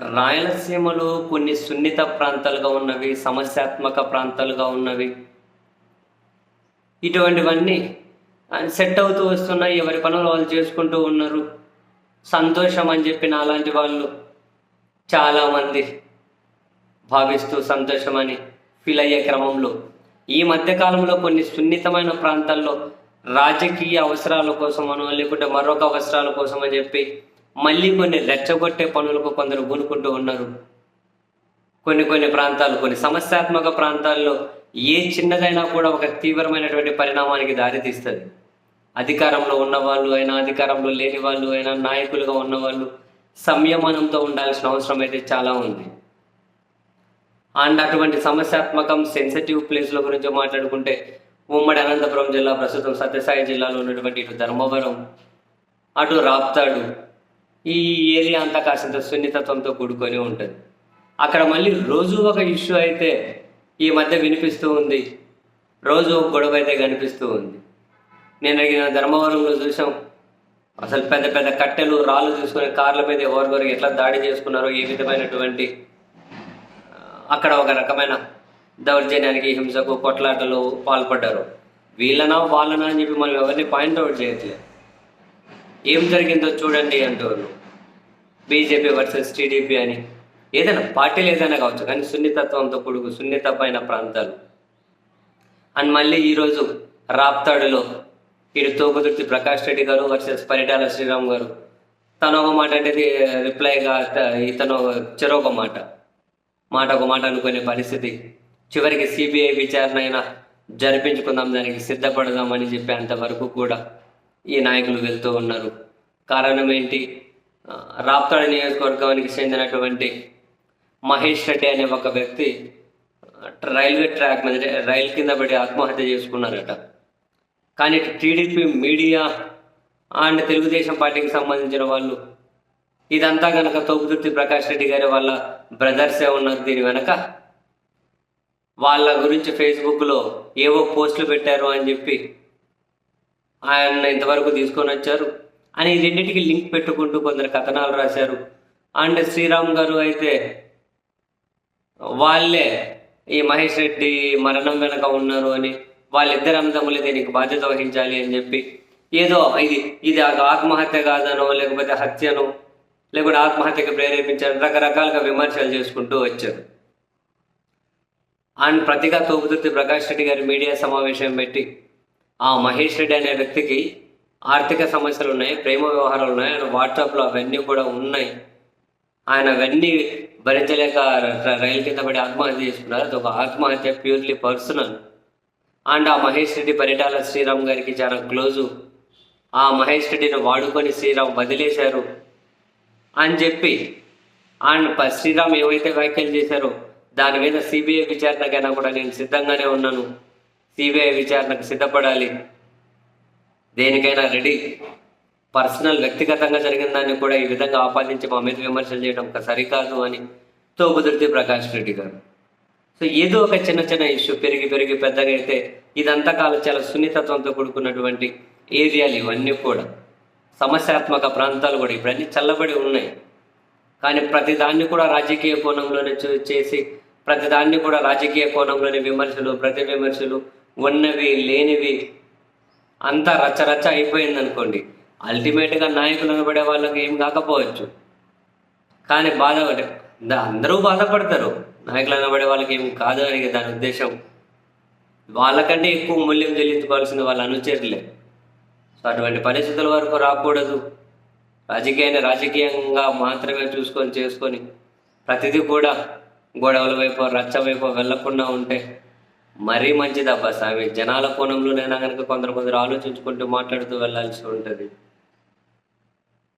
రాయలసీమలో కొన్ని సున్నిత ప్రాంతాలుగా ఉన్నవి సమస్యాత్మక ప్రాంతాలుగా ఉన్నవి. ఇటువంటివన్నీ సెట్ అవుతూ వస్తున్నాయి. ఎవరి పనులు వాళ్ళు చేసుకుంటూ ఉన్నారు. సంతోషం అని చెప్పిన అలాంటి వాళ్ళు చాలామంది భావిస్తూ సంతోషమని ఫీల్ అయ్యే క్రమంలో. ఈ మధ్య కాలంలో కొన్ని సున్నితమైన ప్రాంతాల్లో రాజకీయ అవసరాల కోసమనో లేకుంటే మరొక అవసరాల కోసమని చెప్పి మళ్ళీ కొన్ని రెచ్చగొట్టే పనులకు కొందరు పూనుకుంటూ ఉన్నారు. కొన్ని కొన్ని ప్రాంతాలు కొన్ని సమస్యాత్మక ప్రాంతాల్లో ఏ చిన్నదైనా కూడా ఒక తీవ్రమైనటువంటి పరిణామానికి దారితీస్తుంది. అధికారంలో ఉన్నవాళ్ళు అయినా అధికారంలో లేని వాళ్ళు అయినా నాయకులుగా ఉన్నవాళ్ళు సంయమనంతో ఉండాల్సిన అవసరం అయితే చాలా ఉంది. అండ్ అటువంటి సమస్యాత్మకం సెన్సిటివ్ ప్లేస్ల గురించి మాట్లాడుకుంటే ఉమ్మడి అనంతపురం జిల్లా ప్రస్తుతం సత్యసాయి జిల్లాలో ఉన్నటువంటి ఇటు ధర్మవరం అటు రాప్తాడు ఈ ఏరియా అంతా కాసింత సున్నితత్వంతో కూడుకొని ఉంటుంది. అక్కడ మళ్ళీ రోజు ఒక ఇష్యూ అయితే ఈ మధ్య వినిపిస్తూ ఉంది. రోజు ఒక గొడవ అయితే కనిపిస్తూ ఉంది. నేను అడిగిన ధర్మవరంలో చూసాం. అసలు పెద్ద పెద్ద కట్టెలు రాళ్ళు తీసుకుని కార్ల మీద ఎవరికొరు ఎట్లా దాడి చేసుకున్నారో ఏ విధమైనటువంటి అక్కడ ఒక రకమైన దౌర్జన్యానికి హింసకు కొట్లాటలు పాల్పడ్డారు. వీళ్ళనా వాళ్ళనా అని చెప్పి మనం ఎవరిని పాయింట్అవుట్ చేయట్లేదు. ఏం జరిగిందో చూడండి అంటూ బీజేపీ వర్సెస్ టీడీపీ అని. ఏదైనా పార్టీలు ఏదైనా కావచ్చు కానీ సున్నితత్వంతో కూడుకు సున్నితమైన ప్రాంతాలు. అండ్ మళ్ళీ ఈరోజు రాప్తాడులో ఇటు తోకుదుర్తి ప్రకాష్ రెడ్డి గారు వర్సెస్ పరిటాల శ్రీరామ్ గారు. తను ఒక మాట అనేది రిప్లైగా ఇతను చెరొక మాట. మాట ఒక మాట అనుకునే పరిస్థితి. చివరికి సిబిఐ విచారణ అయినా జరిపించుకుందాం దానికి సిద్ధపడదామని చెప్పేంత వరకు కూడా ఈ నాయకులు వెళ్తూ ఉన్నారు. కారణం ఏంటి? రాప్తాడు నియోజకవర్గానికి చెందినటువంటి మహేష్ రెడ్డి అనే ఒక వ్యక్తి రైల్వే ట్రాక్ మీద రైలు కింద పడి ఆత్మహత్య చేసుకున్నారట. కానీ టీడీపీ మీడియా అండ్ తెలుగుదేశం పార్టీకి సంబంధించిన వాళ్ళు ఇదంతా కనుక తోపుదుర్తి ప్రకాష్ రెడ్డి గారి వాళ్ళ బ్రదర్సే ఉన్నారు దీని వెనక. వాళ్ళ గురించి ఫేస్బుక్లో ఏవో పోస్టులు పెట్టారు అని చెప్పి ఆయన ఇంతవరకు తీసుకొని వచ్చారు. అని రెండింటికి లింక్ పెట్టుకుంటూ కొందరు కథనాలు రాశారు. అండ్ శ్రీరామ్ గారు అయితే వాళ్ళే ఈ మహేష్ రెడ్డి మరణం వెనక ఉన్నారు అని వాళ్ళిద్దరు అన్నదమ్ములే దీనికి బాధ్యత వహించాలి అని చెప్పి ఏదో ఇది ఇది ఆత్మహత్య కాదనో లేకపోతే హత్యనో లేకపోతే ఆత్మహత్యకు ప్రేరేపించారు రకరకాలుగా విమర్శలు చేసుకుంటూ వచ్చారు. అండ్ ప్రతిగా తోపుతుర్తి ప్రకాష్ రెడ్డి గారి మీడియా సమావేశం పెట్టి ఆ మహేష్ రెడ్డి అనే వ్యక్తికి ఆర్థిక సమస్యలు ఉన్నాయి ప్రేమ వ్యవహారాలు ఉన్నాయి ఆయన వాట్సాప్లో అవన్నీ కూడా ఉన్నాయి. ఆయన అవన్నీ భరించలేక రైలు కింద పడి ఆత్మహత్య చేసుకున్నారు. అది ఒక ఆత్మహత్య ప్యూర్లీ పర్సనల్ అండ్ ఆ మహేష్ రెడ్డి పరిటాల శ్రీరామ్ గారికి చాలా క్లోజు. ఆ మహేష్ రెడ్డిని వాడుకొని శ్రీరామ్ వదిలేశారు అని చెప్పి. అండ్ శ్రీరామ్ ఏవైతే వ్యాఖ్యలు చేశారో దాని మీద సిబిఐ విచారణకైనా కూడా నేను సిద్ధంగానే ఉన్నాను. సిబిఐ విచారణకు సిద్ధపడాలి. దేనికైనా రెడీ. పర్సనల్ వ్యక్తిగతంగా జరిగిన దాన్ని కూడా ఈ విధంగా ఆపాదించి మా మీద విమర్శలు చేయడం ఒక సరికాదు అని తోపుదుర్తి ప్రకాష్ రెడ్డి గారు. సో ఏదో ఒక చిన్న చిన్న ఇష్యూ పెరిగి పెరిగి పెద్దగా అయితే ఇదంతా కాలం చాలా సున్నితత్వంతో కూడుకున్నటువంటి ఏరియాలు ఇవన్నీ కూడా. సమస్యాత్మక ప్రాంతాలు కూడా ఇప్పుడన్నీ చల్లబడి ఉన్నాయి. కానీ ప్రతిదాన్ని కూడా రాజకీయ కోణంలోనే చూ- చేసి ప్రతిదాన్ని కూడా రాజకీయ కోణంలోనే విమర్శలు ప్రతి విమర్శలు ఉన్నవి లేనివి అంతా రచ్చరచ్చ అయిపోయింది అనుకోండి అల్టిమేట్గా నాయకులు అనబడే వాళ్ళకి ఏం కాకపోవచ్చు. కానీ బాధ అందరూ బాధపడతారు. నాయకులు అనబడే వాళ్ళకి ఏం కాదు అని దాని ఉద్దేశం. వాళ్ళకంటే ఎక్కువ మూల్యం చెల్లించుకోవాల్సింది వాళ్ళ అనుచరులే. సో అటువంటి పరిస్థితుల వరకు రాకూడదు. రాజకీయాన్ని రాజకీయంగా మాత్రమే చూసుకొని చేసుకొని ప్రతిదీ కూడా గొడవల వైపు రచ్చ వైపు వెళ్ళకుండా ఉంటే మరీ మంచిది అబ్బా స్వామి జనాల కోణంలోనైనా కనుక కొందరు కొందరు ఆలోచించుకుంటూ మాట్లాడుతూ వెళ్ళాల్సి ఉంటుంది.